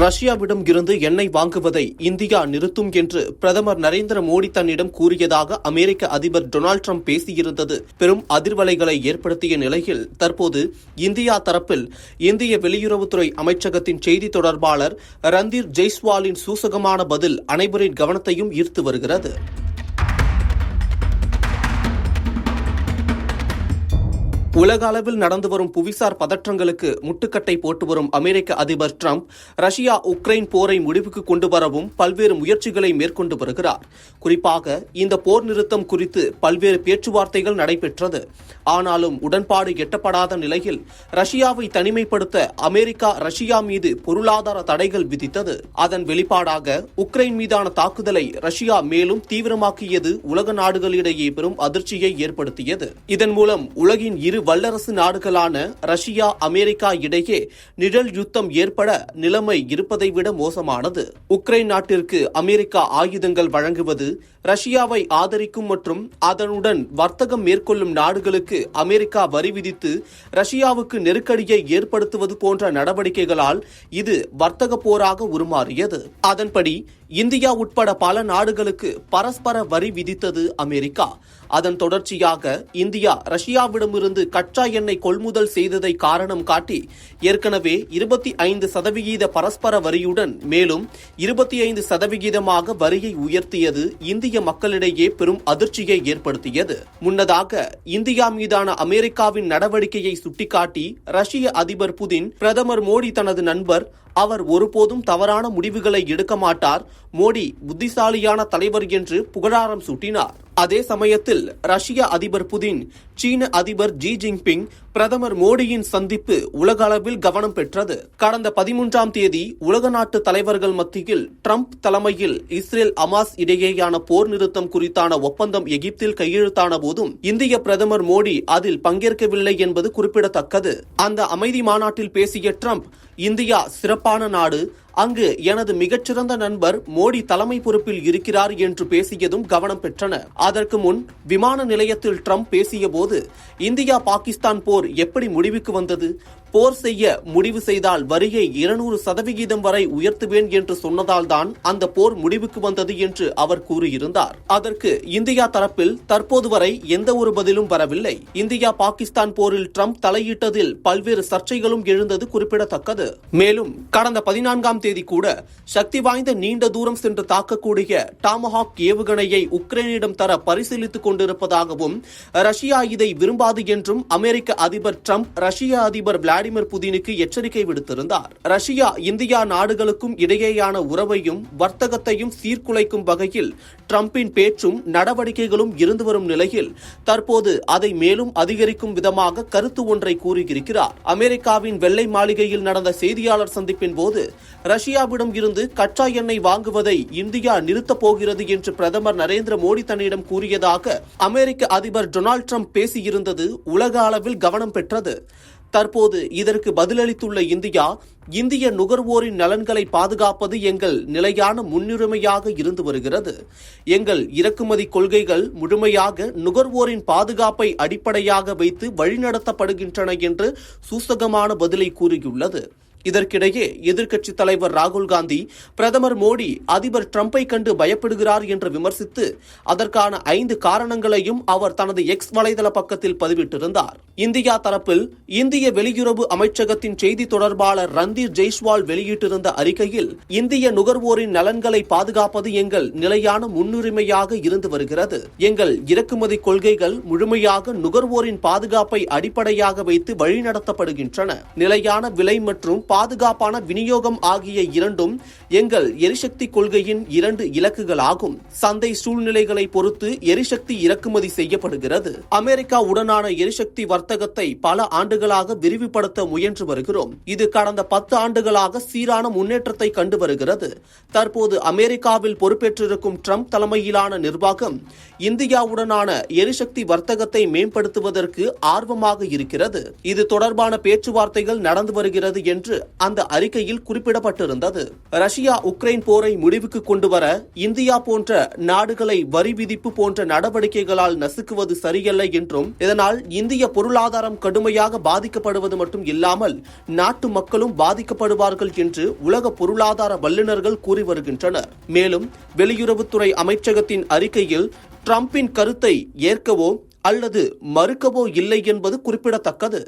ரஷ்யாவிடம் இருந்து எண்ணெய் வாங்குவதை இந்தியா நிறுத்தும் என்று பிரதமர் நரேந்திர மோடி தன்னிடம் கூறியதாக அமெரிக்க அதிபர் டொனால்டு ட்ரம்ப் பேசியிருந்தது. பெரும் அதிர்வலைகளை ஏற்படுத்திய நிலையில் தற்போது இந்தியா தரப்பில் இந்திய வெளியுறவுத்துறை அமைச்சகத்தின் செய்தி தொடர்பாளர் ரந்தீர் ஜெய்ஸ்வாலின் சூசகமான பதில் அனைவரின் கவனத்தையும் ஈர்த்து வருகிறது. உலக அளவில் நடந்து வரும் புவிசார் பதற்றங்களுக்கு முட்டுக்கட்டை போட்டு வரும் அமெரிக்க அதிபர் ட்ரம்ப் ரஷ்யா உக்ரைன் போரை முடிவுக்கு கொண்டு வரவும் பல்வேறு முயற்சிகளை மேற்கொண்டு வருகிறார். குறிப்பாக இந்த போர் நிறுத்தம் குறித்து பல்வேறு பேச்சுவார்த்தைகள் நடைபெற்றது. ஆனாலும் உடன்பாடு எட்டப்படாத நிலையில் ரஷ்யாவை தனிமைப்படுத்த அமெரிக்கா ரஷ்யா மீது பொருளாதார தடைகள் விதித்தது. அதன் வெளிப்பாடாக உக்ரைன் மீதான தாக்குதலை ரஷ்யா மேலும் தீவிரமாக்கியது உலக நாடுகளிடையே பெரும் அதிர்ச்சியை ஏற்படுத்தியது. இதன் மூலம் உலகின் இரு வல்லரசு நாடுகளான ரஷ்யா அமெரிக்கா இடையே நிழல் யுத்தம் ஏற்பட நிலைமை இருப்பதை விட மோசமானது. உக்ரைன் நாட்டிற்கு அமெரிக்கா ஆயுதங்கள் வழங்குவது ரஷ்யாவை ஆதரிக்கும் மற்றும் அதனுடன் வர்த்தகம் மேற்கொள்ளும் நாடுகளுக்கு அமெரிக்கா வரி விதித்து ரஷ்யாவுக்கு நெருக்கடியை ஏற்படுத்துவது போன்ற நடவடிக்கைகளால் இது வர்த்தக போராக உருமாறியது. அதன்படி இந்தியா உட்பட பல நாடுகளுக்கு பரஸ்பர வரி விதித்தது அமெரிக்கா. அதன் தொடர்ச்சியாக இந்தியா ரஷ்யாவிடமிருந்து கச்சா எண்ணெய் கொள்முதல் செய்ததை காரணம் காட்டி ஏற்கனவே இருபத்தி ஐந்து சதவிகித பரஸ்பர வரியுடன் மேலும் இருபத்தி ஐந்து சதவிகிதமாக வரியை உயர்த்தியது இந்திய மக்களிடையே பெரும் அதிர்ச்சியை ஏற்படுத்தியது. முன்னதாக இந்தியா மீதான அமெரிக்காவின் நடவடிக்கையை சுட்டிக்காட்டி ரஷ்ய அதிபர் புதின் பிரதமர் மோடி தனது நண்பர் அவர் ஒருபோதும் தவறான முடிவுகளை எடுக்க மாட்டார். மோடி புத்திசாலியான தலைவர் என்று புகழாரம் சூட்டினார். அதே சமயத்தில் ரஷ்ய அதிபர் புதின் சீன அதிபர் ஜி ஜின்பிங் பிரதமர் மோடியின் சந்திப்பு உலக அளவில் கவனம் பெற்றது. கடந்த பதிமூன்றாம் தேதி உலக நாட்டு தலைவர்கள் மத்தியில் ட்ரம்ப் தலைமையில் இஸ்ரேல் அமாஸ் இடையேயான போர் நிறுத்தம் குறித்தான ஒப்பந்தம் எகிப்தில் கையெழுத்தான போதும் இந்திய பிரதமர் மோடி அதில் பங்கேற்கவில்லை என்பது குறிப்பிடத்தக்கது. அந்த அமைதி மாநாட்டில் பேசிய ட்ரம்ப் இந்தியா சிறப்பான நாடு அங்கு எனது மிகச்சிறந்த நண்பர் மோடி தலைமை பொறுப்பில் இருக்கிறார் என்று பேசியதும் கவனம் பெற்றன. அதற்கு முன் விமான நிலையத்தில் ட்ரம்ப் பேசியபோது இந்தியா பாகிஸ்தான் போர் எப்படி முடிவுக்கு வந்தது? போர் செய்ய முடிவு செய்தால் வரியை இருநூறு சதவிகிதம் வரை உயர்த்துவேன் என்று சொன்னதால் தான் அந்த போர் முடிவுக்கு வந்தது என்று அவர் கூறியிருந்தார். அதற்கு இந்தியா தரப்பில் தற்போது வரை எந்த ஒரு பதிலும் வரவில்லை. இந்தியா பாகிஸ்தான் போரில் ட்ரம்ப் தலையிட்டதில் பல்வேறு சர்ச்சைகளும் எழுந்தது குறிப்பிடத்தக்கது. மேலும் கடந்த பதினான்காம் தேதி கூட சக்தி வாய்ந்த நீண்ட தூரம் சென்று தாக்கக்கூடிய டாமஹாக் ஏவுகணையை உக்ரைனிடம் தர பரிசீலித்துக் கொண்டிருப்பதாகவும் ரஷ்யா இதை விரும்பாது என்றும் அமெரிக்க அதிபர் டிரம்ப் ரஷ்ய அதிபர் விளாடிமிர் புதினுக்கு எச்சரிக்கை விடுத்திருந்தார். ரஷ்யா இந்தியா நாடுகளுக்கும் இடையேயான உறவையும் வர்த்தகத்தையும் சீர்குலைக்கும் வகையில் டிரம்பின் பேச்சும் நடவடிக்கைகளும் இருந்து வரும் நிலையில் தற்போது அதை மேலும் அதிகரிக்கும் விதமாக கருத்து ஒன்றை கூறியிருக்கிறார். அமெரிக்காவின் வெள்ளை மாளிகையில் நடந்த செய்தியாளர் சந்திப்பின் போது ரஷ்யாவிடம் இருந்து கச்சா எண்ணெய் வாங்குவதை இந்தியா நிறுத்தப் போகிறது என்று பிரதமர் நரேந்திர மோடி தன்னிடம் கூறியதாக அமெரிக்க அதிபர் டொனால்டு ட்ரம்ப் பேசியிருந்தது உலக அளவில் கவனம் பெற்றது. தற்போது இதற்கு பதிலளித்துள்ள இந்தியா இந்திய நுகர்வோரின் நலன்களை பாதுகாப்பது எங்கள் நிலையான முன்னுரிமையாக இருந்து வருகிறது. எங்கள் இறக்குமதி கொள்கைகள் முழுமையாக நுகர்வோரின் பாதுகாப்பை அடிப்படையாக வைத்து வழிநடத்தப்படுகின்றன என்று சூசகமான பதிலை கூறியுள்ளது. இதற்கிடையே எதிர்க்கட்சித் தலைவர் ராகுல் காந்தி பிரதமர் மோடி அதிபர் டிரம்பை கண்டு பயப்படுகிறார் என்று விமர்சித்து அதற்கான ஐந்து காரணங்களையும் அவர் தனது எக்ஸ் வலைதள பக்கத்தில் பதிவிட்டிருந்தார். இந்தியா தரப்பில் இந்திய வெளியுறவு அமைச்சகத்தின் செய்தி தொடர்பாளர் ரந்தீர் ஜெய்ஸ்வால் வெளியிட்டிருந்த அறிக்கையில் இந்திய நுகர்வோரின் நலன்களை பாதுகாப்பது எங்கள் நிலையான முன்னுரிமையாக இருந்து வருகிறது. எங்கள் இறக்குமதி கொள்கைகள் முழுமையாக நுகர்வோரின் பாதுகாப்பை அடிப்படையாக வைத்து வழிநடத்தப்படுகின்றன. நிலையான விலை மற்றும் பாதுகாப்பான விநியோகம் ஆகிய இரண்டும் எங்கள் எரிசக்தி கொள்கையின் இரண்டு இலக்குகளாகும். சந்தை சூழ்நிலைகளை பொறுத்து எரிசக்தி இறக்குமதி செய்யப்படுகிறது. அமெரிக்கா உடனான எரிசக்தி வர்த்தகத்தை பல ஆண்டுகளாக விரிவுபடுத்த முயன்று வருகிறோம். இது கடந்த பத்து ஆண்டுகளாக சீரான முன்னேற்றத்தை கண்டு வருகிறது. தற்போது அமெரிக்காவில் பொறுப்பேற்றிருக்கும் ட்ரம்ப் தலைமையிலான நிர்வாகம் இந்தியாவுடனான எரிசக்தி வர்த்தகத்தை மேம்படுத்துவதற்கு ஆர்வமாக இருக்கிறது. இது தொடர்பான பேச்சுவார்த்தைகள் நடந்து வருகிறது என்று அந்த அறிக்கையில் குறிப்பிடப்பட்டிருந்தது. ரஷ்யா உக்ரைன் போரை முடிவுக்கு கொண்டு வர இந்தியா போன்ற நாடுகளை வரி விதிப்பு போன்ற நடவடிக்கைகளால் நசுக்குவது சரியல்ல என்றும் இதனால் இந்திய பொருளாதாரம் கடுமையாக பாதிக்கப்படுவது மட்டும் இல்லாமல் நாட்டு மக்களும் பாதிக்கப்படுவார்கள் என்று உலக பொருளாதார வல்லுநர்கள் கூறி வருகின்றனர். மேலும் வெளியுறவுத்துறை அமைச்சகத்தின் அறிக்கையில் டிரம்பின் கருத்தை ஏற்கவோ அல்லது மறுக்கவோ இல்லை என்பது குறிப்பிடத்தக்கது.